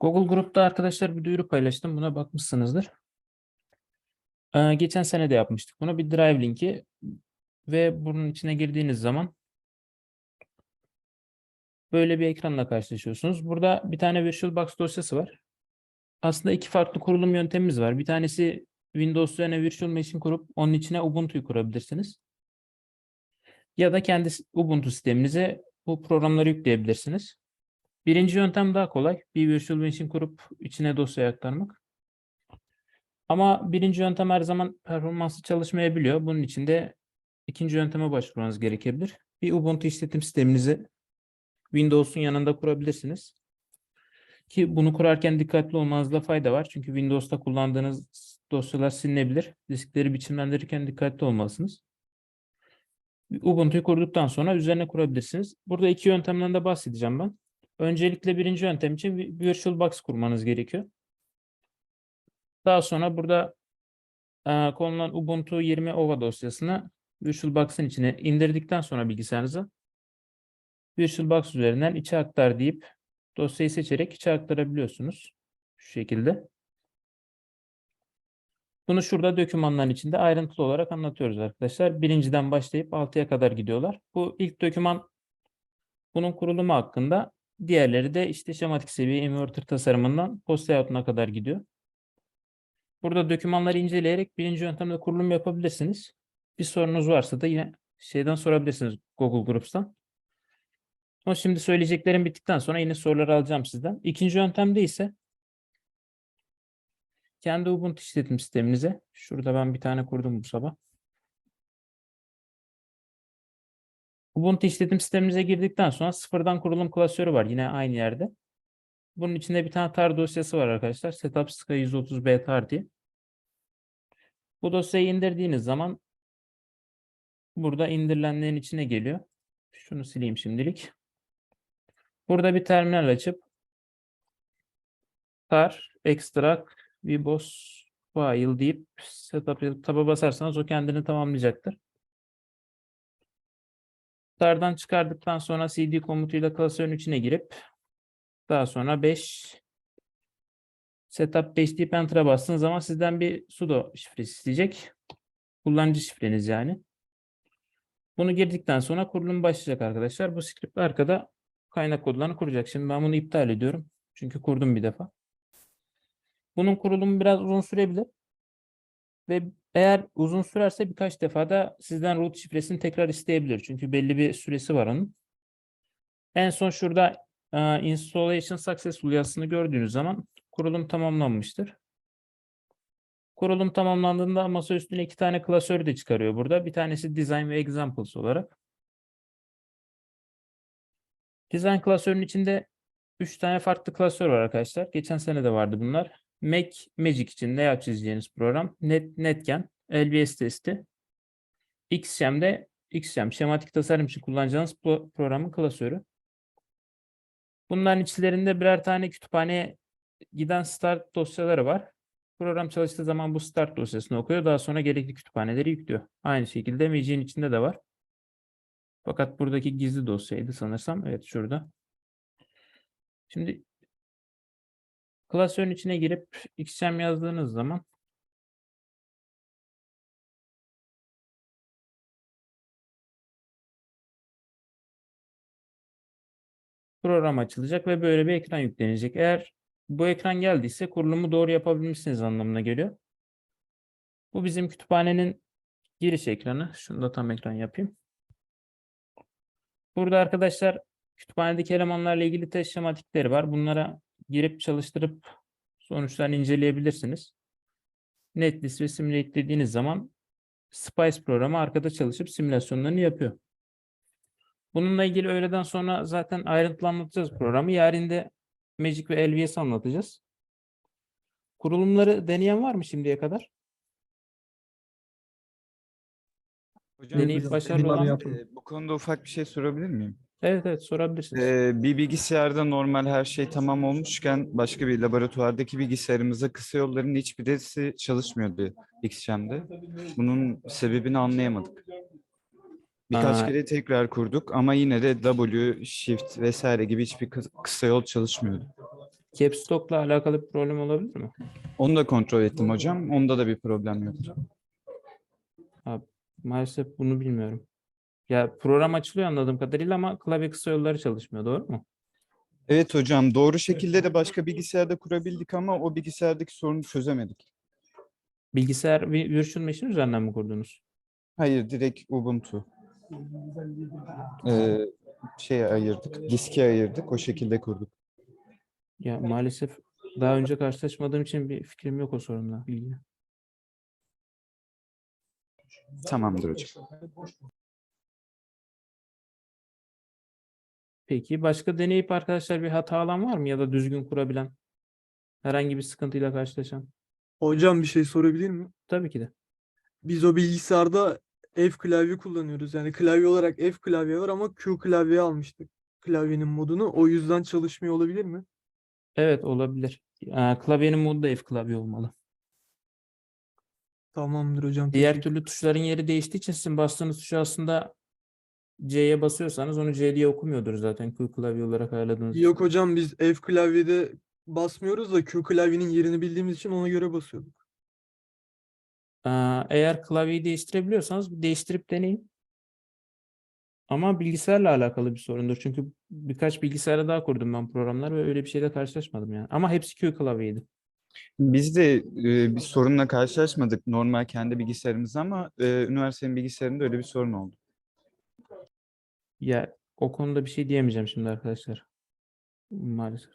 Google Grup'ta arkadaşlar bir duyuru paylaştım. Buna bakmışsınızdır. Ee, geçen sene de yapmıştık bunu. Bir Drive linki ve bunun içine girdiğiniz zaman böyle bir ekranla karşılaşıyorsunuz. Burada bir tane VirtualBox dosyası var. Aslında iki farklı kurulum yöntemimiz var. Bir tanesi Windows üzerine Virtual Machine kurup onun içine Ubuntu'yu kurabilirsiniz. Ya da kendi Ubuntu sisteminize bu programları yükleyebilirsiniz. Birinci yöntem daha kolay. Bir virtual machine kurup içine dosyayı aktarmak. Ama birinci yöntem her zaman performanslı çalışmayabiliyor. Bunun için de ikinci yönteme başvurmanız gerekebilir. Bir Ubuntu işletim sisteminizi Windows'un yanında kurabilirsiniz. Ki bunu kurarken dikkatli olmanızda fayda var. Çünkü Windows'ta kullandığınız dosyalar silinebilir. Diskleri biçimlendirirken dikkatli olmalısınız. Ubuntu'yu kurduktan sonra üzerine kurabilirsiniz. Burada iki yöntemden de bahsedeceğim ben. Öncelikle birinci yöntem için VirtualBox kurmanız gerekiyor. Daha sonra burada e, konulan Ubuntu 20 OVA dosyasını VirtualBox'ın içine indirdikten sonra bilgisayarınıza VirtualBox üzerinden içe aktar deyip dosyayı seçerek içe aktarabiliyorsunuz. Şu şekilde. Bunu şurada dokümanların içinde ayrıntılı olarak anlatıyoruz arkadaşlar. Birinciden başlayıp altıya kadar gidiyorlar. Bu ilk doküman bunun kurulumu hakkında Diğerleri de işte şematik seviye inverter tasarımından post layout'una kadar gidiyor. Burada dokümanları inceleyerek birinci yöntemde kurulum yapabilirsiniz. Bir sorunuz varsa da yine şeyden sorabilirsiniz Google Groups'tan. Ama şimdi söyleyeceklerim bittikten sonra yine soruları alacağım sizden. İkinci yöntemde ise kendi Ubuntu işletim sisteminize, şurada ben bir tane kurdum bu sabah. Ubuntu işletim sistemimize girdikten sonra sıfırdan kurulum klasörü var yine aynı yerde. Bunun içinde bir tane tar dosyası var arkadaşlar. Setup SCA 130B tar diye. Bu dosyayı indirdiğiniz zaman burada indirilenlerin içine geliyor. Şunu sileyim şimdilik. Burada bir terminal açıp tar extract vbos file deyip setup taba basarsanız o kendini tamamlayacaktır. Tardan çıkardıktan sonra cd komutuyla klasörün içine girip daha sonra 5 setup 5 deyip enter'a bastığınız zaman sizden bir sudo şifresi isteyecek. Kullanıcı şifreniz yani. Bunu girdikten sonra kurulum başlayacak arkadaşlar. Bu script arkada kaynak kodlarını kuracak. Şimdi ben bunu iptal ediyorum. Çünkü kurdum bir defa. Bunun kurulumu biraz uzun sürebilir. Ve eğer uzun sürerse birkaç defa da sizden root şifresini tekrar isteyebilir. Çünkü belli bir süresi var onun. En son şurada e, installation successful yazısını gördüğünüz zaman kurulum tamamlanmıştır. Kurulum tamamlandığında masa üstüne iki tane klasör de çıkarıyor burada. Bir tanesi design ve examples olarak. Design klasörünün içinde üç tane farklı klasör var arkadaşlar. Geçen sene de vardı bunlar. Mac Magic için layout çizeceğiniz program. Net, Netgen, LBS testi. XShem'de XShem, şematik tasarım için kullanacağınız pro- programın klasörü. Bunların içlerinde birer tane kütüphaneye giden start dosyaları var. Program çalıştığı zaman bu start dosyasını okuyor. Daha sonra gerekli kütüphaneleri yüklüyor. Aynı şekilde Magic'in içinde de var. Fakat buradaki gizli dosyaydı sanırsam. Evet şurada. Şimdi klasörün içine girip xsem yazdığınız zaman program açılacak ve böyle bir ekran yüklenecek. Eğer bu ekran geldiyse kurulumu doğru yapabilmişsiniz anlamına geliyor. Bu bizim kütüphanenin giriş ekranı. Şunu da tam ekran yapayım. Burada arkadaşlar kütüphanedeki elemanlarla ilgili test şematikleri var. Bunlara girip çalıştırıp sonuçlarını inceleyebilirsiniz. Netlist ve Simulate dediğiniz zaman Spice programı arkada çalışıp simülasyonlarını yapıyor. Bununla ilgili öğleden sonra zaten ayrıntılı anlatacağız programı. Yarın de Magic ve LVS anlatacağız. Kurulumları deneyen var mı şimdiye kadar? Hocam, Deneyip başarılı olan- e, bu konuda ufak bir şey sorabilir miyim? Evet evet sorabilirsiniz. Ee, bir bilgisayarda normal her şey tamam olmuşken başka bir laboratuvardaki bilgisayarımızda kısa yolların hiçbirisi çalışmıyordu XShem'de. Bunun sebebini anlayamadık. Birkaç Aa. kere tekrar kurduk ama yine de W, Shift vesaire gibi hiçbir kı- kısa yol çalışmıyordu. Caps Lock'la alakalı bir problem olabilir mi? Onu da kontrol ettim hocam. Onda da bir problem yoktu. Maalesef bunu bilmiyorum. Ya program açılıyor anladığım kadarıyla ama klavye kısa yolları çalışmıyor. Doğru mu? Evet hocam doğru şekilde de başka bilgisayarda kurabildik ama o bilgisayardaki sorunu çözemedik. Bilgisayar vi- virtual machine üzerinden mi kurdunuz? Hayır direkt Ubuntu. Ee, şeye ayırdık, diske ayırdık, o şekilde kurduk. Ya maalesef daha önce karşılaşmadığım için bir fikrim yok o sorunla ilgili. Tamamdır hocam. Peki başka deneyip arkadaşlar bir hata alan var mı ya da düzgün kurabilen? Herhangi bir sıkıntıyla karşılaşan? Hocam bir şey sorabilir miyim? Tabii ki de. Biz o bilgisayarda F klavye kullanıyoruz. Yani klavye olarak F klavye var ama Q klavye almıştık. Klavyenin modunu. O yüzden çalışmıyor olabilir mi? Evet olabilir. Ee, klavyenin modu da F klavye olmalı. Tamamdır hocam. Diğer teşekkür- türlü tuşların yeri değiştiği için sizin bastığınız tuşu aslında C'ye basıyorsanız onu C diye okumuyordur zaten Q klavye olarak ayarladığınız için. Yok hocam biz F klavyede basmıyoruz da Q klavyenin yerini bildiğimiz için ona göre basıyorduk. Ee, eğer klavyeyi değiştirebiliyorsanız bir değiştirip deneyin. Ama bilgisayarla alakalı bir sorundur. Çünkü birkaç bilgisayara daha kurdum ben programlar ve öyle bir şeyle karşılaşmadım yani. Ama hepsi Q klavyeydi. Biz de e, bir sorunla karşılaşmadık normal kendi bilgisayarımızda ama e, üniversitenin bilgisayarında öyle bir sorun oldu. Ya o konuda bir şey diyemeyeceğim şimdi arkadaşlar. Maalesef.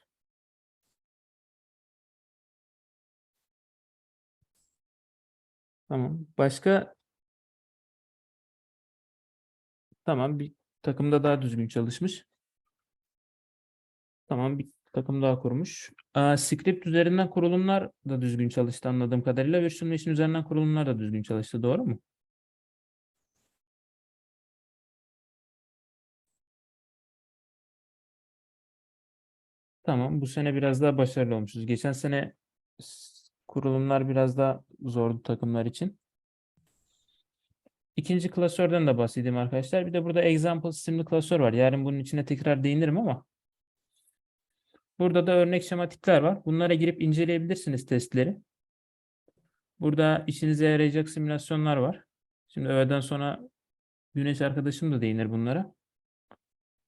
Tamam. Başka Tamam bir takımda daha düzgün çalışmış. Tamam bir takım daha kurmuş. Aa, script üzerinden kurulumlar da düzgün çalıştı anladığım kadarıyla. Virtual Machine üzerinden kurulumlar da düzgün çalıştı. Doğru mu? Tamam, bu sene biraz daha başarılı olmuşuz. Geçen sene kurulumlar biraz daha zordu takımlar için. İkinci klasörden de bahsedeyim arkadaşlar. Bir de burada example isimli klasör var. Yarın bunun içine tekrar değinirim ama burada da örnek şematikler var. Bunlara girip inceleyebilirsiniz testleri. Burada işinize yarayacak simülasyonlar var. Şimdi öğleden sonra Güneş arkadaşım da değinir bunlara.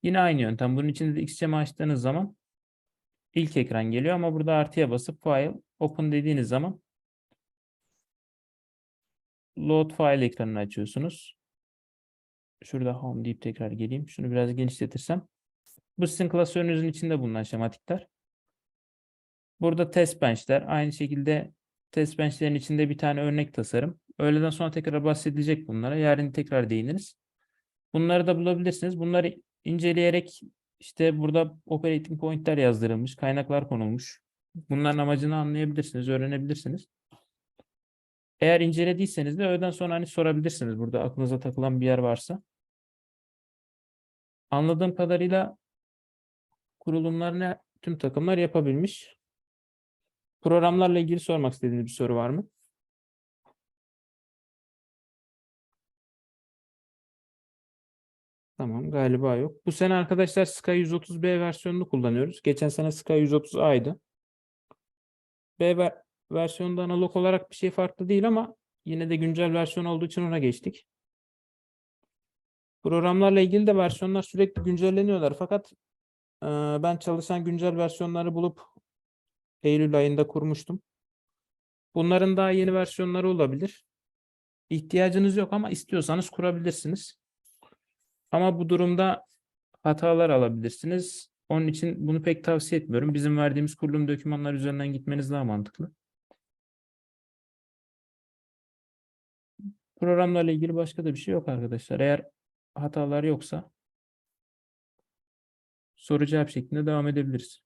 Yine aynı yöntem. Bunun içinde de XCM açtığınız zaman ilk ekran geliyor ama burada artıya basıp file open dediğiniz zaman load file ekranını açıyorsunuz. Şurada home deyip tekrar geleyim. Şunu biraz genişletirsem. Bu sizin klasörünüzün içinde bulunan şematikler. Burada test bench'ler. Aynı şekilde test bench'lerin içinde bir tane örnek tasarım. Öğleden sonra tekrar bahsedilecek bunlara. Yarın tekrar değiniriz. Bunları da bulabilirsiniz. Bunları inceleyerek işte burada operating point'ler yazdırılmış, kaynaklar konulmuş. Bunların amacını anlayabilirsiniz, öğrenebilirsiniz. Eğer incelediyseniz de öğleden sonra hani sorabilirsiniz burada aklınıza takılan bir yer varsa. Anladığım kadarıyla kurulumlarını tüm takımlar yapabilmiş. Programlarla ilgili sormak istediğiniz bir soru var mı? Tamam galiba yok. Bu sene arkadaşlar Sky 130B versiyonunu kullanıyoruz. Geçen sene Sky 130A'ydı. B ver versiyonunda analog olarak bir şey farklı değil ama yine de güncel versiyon olduğu için ona geçtik. Programlarla ilgili de versiyonlar sürekli güncelleniyorlar. Fakat eee, ben çalışan güncel versiyonları bulup Eylül ayında kurmuştum. Bunların daha yeni versiyonları olabilir. İhtiyacınız yok ama istiyorsanız kurabilirsiniz. Ama bu durumda hatalar alabilirsiniz. Onun için bunu pek tavsiye etmiyorum. Bizim verdiğimiz kurulum dokümanlar üzerinden gitmeniz daha mantıklı. Programlarla ilgili başka da bir şey yok arkadaşlar. Eğer hatalar yoksa soru cevap şeklinde devam edebiliriz.